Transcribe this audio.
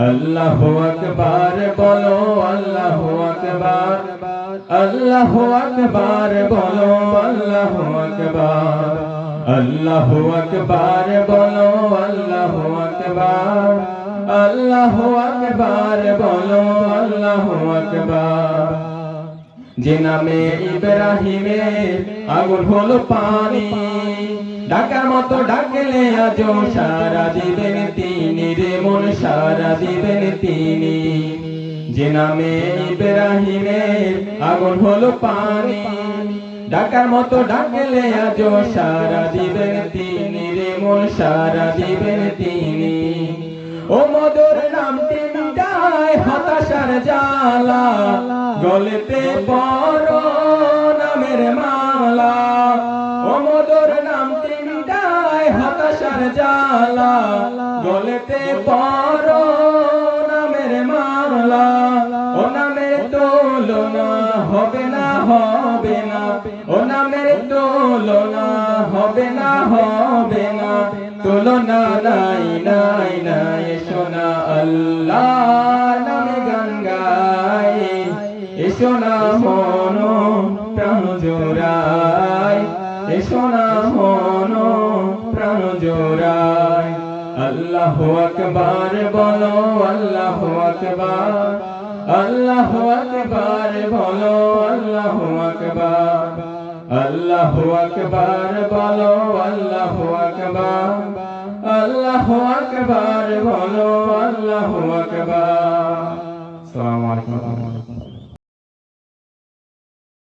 আল্লাহু আকবার বলো, আল্লাহু আকবার। আল্লাহু আকবার বলো, আল্লাহু আকবার। আল্লাহু আকবার বলো, আল্লাহু আকবার। আল্লাহু আকবার বলো, আল্লাহু আকবার। যে নামে ইব্রাহিমের আগুন হলো পানি ডাকার মতো ডাকলে আজ সারা দিবেন তিনি রে মন, সারা দিবেন তিনি। যে নামে ইব্রাহিমের আগুন হলো পানি। ডাকার মতো ডাকলে আজ সারা দিবেন তিনি রে মন, সারা দিবেন তিনি। ও মধুর নামটি মিটায় হতাশার জালা গলেতে পর নামের মালা হতাশার জালা গলেতে পর নামের মালা। ও নামের তুলনা হবে না হবে না। ও নামের তুলনা হবে না হবে না। তুলনা নাই নাই নাই, শোনা আল্লাহ নামে গান এসো না মন, প্রাণ জোড়াই। এসো না মন প্রাণ জোড়াই আল্লাহ আকবার বলো আল্লাহ আকবার আল্লাহ আকবার বলো আল্লাহ আকবার আল্লাহ আকবার বলো আল্লাহ আকবার আল্লাহ আকবার বলো আল্লাহ আকবার আসসালামু আলাইকুম ওয়া রাহমাতুল্লাহ